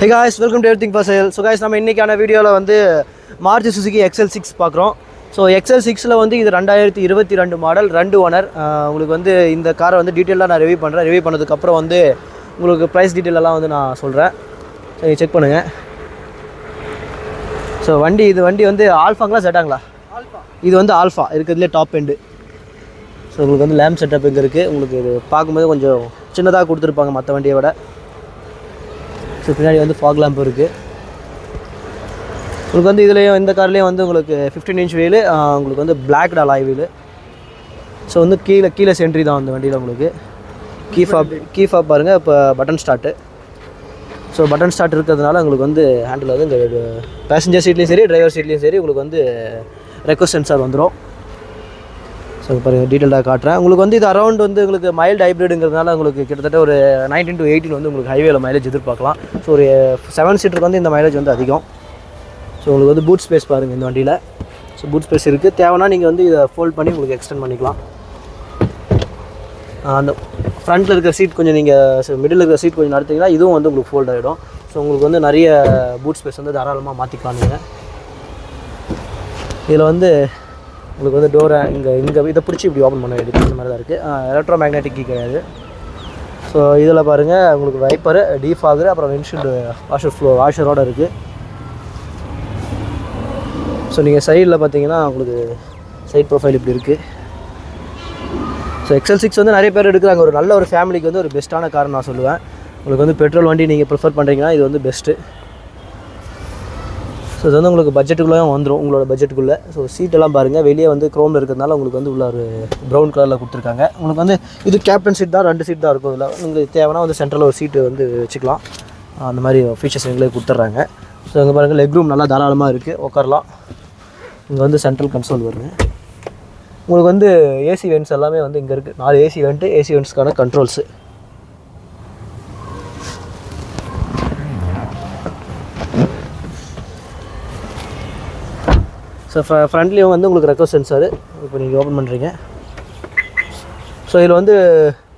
Hey guys welcome to everything for sale so guys நம்ம இன்றைக்கான வீடியோவில் வந்து மாருதி சுசுகி எக்ஸல் சிக்ஸ் பார்க்குறோம். ஸோ எக்ஸல் சிக்ஸில் வந்து இது ரெண்டாயிரத்தி இருபத்தி ரெண்டு மாடல் ரெண்டு ஓனர் உங்களுக்கு வந்து இந்த காரை வந்து டீட்டெயிலாக நான் ரிவ்யூ பண்ணுறேன் ரிவ்யூ பண்ணதுக்கப்புறம் வந்து உங்களுக்கு ப்ரைஸ் டீட்டெயில் எல்லாம் வந்து நான் சொல்கிறேன் சரி செக் பண்ணுங்கள் ஸோ வண்டி இது வண்டி வந்து ஆல்ஃபாங்களா செட்டாங்களா இது வந்து ஆல்ஃபா இருக்கிறதுலே டாப் எண்டு ஸோ உங்களுக்கு வந்து லேம்ப் செட்டப் இங்கே இருக்குது உங்களுக்கு இது பார்க்கும்போது கொஞ்சம் சின்னதாக கொடுத்துருப்பாங்க மற்ற வண்டியை விட. ஸோ பின்னாடி வந்து ஃபாக் லேம்ப் இருக்குது உங்களுக்கு வந்து இதுலேயும் இந்த கார்லேயும் வந்து உங்களுக்கு ஃபிஃப்டீன் இன்ச் வீலு உங்களுக்கு வந்து பிளாக் டால் வீலு ஸோ வந்து கீழே கீழே சென்ட்ரி தான் அந்த வண்டியில் உங்களுக்கு. கீ ஃபாப் கீ ஃபாப் பாருங்கள் இப்போ button start so button start இருக்கிறதுனால உங்களுக்கு வந்து ஹேண்டில் வந்து இந்த பேசஞ்சர் சீட்லேயும் சரி டிரைவர் சீட்லேயும் சரி உங்களுக்கு வந்து ரெக்வஸ்ட் சென்சார் வந்துடும் ஸோ பாருங்கள் டீட்டெயிலாக காட்டுறேன். உங்களுக்கு வந்து இது அரௌண்ட் வந்து உங்களுக்கு மைல்டு ஹைப்ரிடுங்கிறதுனால உங்களுக்கு கிட்டத்தட்ட ஒரு நைன்டீன் டு எயிட்டின் வந்து உங்களுக்கு ஹைவேல மைலேஜ் எதிர்பார்க்கலாம். ஸோ ஒரு eh, செவன் சீட்டருக்கு வந்து இந்த மைலேஜ் வந்து அதிகம். ஸோ உங்களுக்கு வந்து பூட் ஸ்பேஸ் பாருங்கள் இந்த வண்டியில். ஸோ பூட் ஸ்பேஸ் இருக்குது தேவைன்னா நீங்கள் வந்து இதை ஃபோல்ட் பண்ணி உங்களுக்கு எக்ஸ்டெண்ட் பண்ணிக்கலாம். அந்த ஃப்ரண்ட்டில் இருக்கிற சீட் கொஞ்சம் நீங்கள் மிடில் இருக்கிற சீட் கொஞ்சம் நடத்திங்கன்னா இதுவும் வந்து உங்களுக்கு ஃபோல்ட் ஆகிடும் ஸோ உங்களுக்கு வந்து நிறைய பூட் ஸ்பேஸ் வந்து தாராளமாக மாற்றிக்கலாம் நீங்கள் இதில் வந்து உங்களுக்கு வந்து டோரை இங்கே இங்கே இதை பிடிச்சி இப்படி ஓப்பன் பண்ண வேண்டியது இந்த மாதிரி தான் இருக்குது எலக்ட்ரோ மேக்னெட்டிக் கீ கிடையாது. ஸோ இதில் பாருங்கள் உங்களுக்கு வைப்பரு டீஃபாகரு அப்புறம் வின்ஷீல்டு வாஷர் ஃப்ளோ வாஷரோடு இருக்குது ஸோ நீங்கள் சைடில் பார்த்தீங்கன்னா உங்களுக்கு சைட் ப்ரொஃபைல் இப்படி இருக்குது ஸோ எக்ஸல் சிக்ஸ் வந்து நிறைய பேர் எடுக்கிறாங்க. ஒரு நல்ல ஒரு ஃபேமிலிக்கு வந்து ஒரு பெஸ்ட்டான கார் நான் சொல்லுவேன். உங்களுக்கு வந்து பெட்ரோல் வண்டி நீங்கள் ப்ரிஃபர் பண்ணுறீங்கன்னா இது வந்து பெஸ்ட்டு ஸோ இது வந்து உங்களுக்கு பட்ஜெட்டுக்குள்ளே வந்துடும் உங்களோட பட்ஜெட்டுக்குள்ளே ஸோ சீட்டெல்லாம் பாருங்கள் வெளியே வந்து க்ரோமில் இருக்கிறதுனால உங்களுக்கு வந்து உள்ள ஒரு ப்ரௌன் கலரில் கொடுத்துருக்காங்க. உங்களுக்கு வந்து இது கேப்டன் சீட் தான் ரெண்டு சீட் தான் இருக்கும். இதில் உங்களுக்கு தேவைன்னா வந்து சென்ட்ரலில் ஒரு சீட்டு வந்து வச்சுக்கலாம். அந்த மாதிரி ஃபீச்சர்ஸ் எங்களே கொடுத்துட்றாங்க. ஸோ இங்கே பாருங்கள் லெக் ரூம் நல்லா தாராளமாக இருக்குது உட்காரலாம் இங்கே வந்து சென்ட்ரல் கன்சோல் வருங்க உங்களுக்கு வந்து ஏசி வென்ட்ஸ் எல்லாமே வந்து இங்கே இருக்குது நாலு ஏசி வென்ட்டு ஏசி வென்ட்ஸ்க்கான கண்ட்ரோல்ஸு ஸோ ஃப்ரண்ட்லேயும் வந்து உங்களுக்கு ரெக்கவர் சென்சாரு இப்போ நீங்கள் ஓப்பன் பண்ணுறீங்க ஸோ இதில் வந்து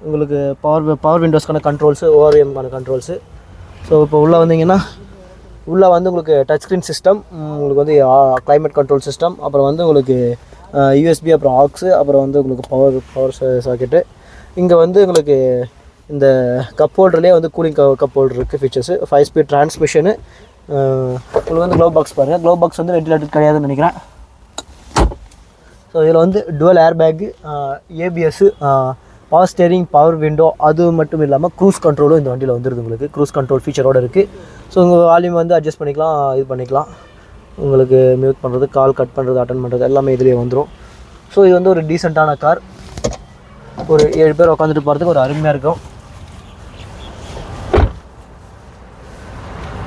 உங்களுக்கு பவர் பவர் விண்டோஸ்க்கான கண்ட்ரோல்ஸு ஓஆர்எம்க்கான கண்ட்ரோல்ஸு ஸோ இப்போ உள்ளே வந்தீங்கன்னா உள்ளே வந்து உங்களுக்கு டச் ஸ்க்ரீன் சிஸ்டம் உங்களுக்கு வந்து கிளைமேட் கண்ட்ரோல் சிஸ்டம் அப்புறம் வந்து உங்களுக்கு யூஎஸ்பி அப்புறம் ஆக்ஸு அப்புறம் வந்து உங்களுக்கு பவர் பவர் சாக்கெட்டு இங்கே வந்து உங்களுக்கு இந்த கப் ஹோல்டர்லேயே வந்து கூலிங் கப் ஹோல்டர் இருக்குது ஃபீச்சர்ஸு ஃபைவ் ஸ்பீட் டிரான்ஸ்மிஷனு உங்களுக்கு வந்து க்ளவ் பாக்ஸ் பாருங்கள் க்ளவ் பாக்ஸ் வந்து வெண்டிலேட்டர் கிடையாதுன்னு நினைக்கிறேன். ஸோ இதில் வந்து dual air bag ABS power steering power window அது மட்டும் இல்லாமல் க்ரூஸ் கண்ட்ரோலும் இந்த வண்டியில் வந்துருது உங்களுக்கு. க்ரூஸ் கண்ட்ரோல் ஃபீச்சரோடு இருக்குது ஸோ உங்கள் வால்யூம் வந்து அட்ஜஸ்ட் பண்ணிக்கலாம் இது பண்ணிக்கலாம். உங்களுக்கு மியூட் பண்ணுறது கால் கட் பண்ணுறது அட்டன் பண்ணுறது எல்லாமே இதுலேயே வந்துடும் ஸோ இது வந்து ஒரு டீசெண்டான கார் ஒரு ஏழு பேர் உட்காந்துட்டு போகிறதுக்கு ஒரு அருமையாக இருக்கும்.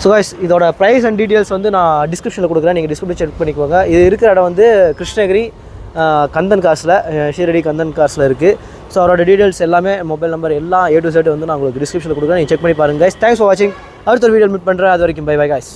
ஸோ கைஸ் இதோட ப்ரைஸ் அண்ட் டீட்டெயில்ஸ் வந்து நான் டிஸ்கிரிப்ஷனில் கொடுக்குறேன். நீங்கள் டிஸ்கிரிப்ஷன் செக் பண்ணிக்கோங்க. இது இருக்கிற இடம் வந்து கிருஷ்ணகிரி கந்தன் காசில் ஷீரடி கந்தன் காசில் இருக்குது ஸோ அவரோட டீட்டெயில்ஸ் எல்லாமே மொபைல் நம்பர் எல்லாம் ஏ டு செட் வந்து நான் உங்களுக்கு டிஸ்கிரிப்ஷனில் கொடுக்குறேன். நீங்கள் செக் பண்ணி பாருங்க guys. தேங்க்ஸ் ஃபார் வாட்சிங் அடுத்த ஒரு வீடியோ மீட் பண்ணுறேன் அது வரைக்கும் பை பை guys.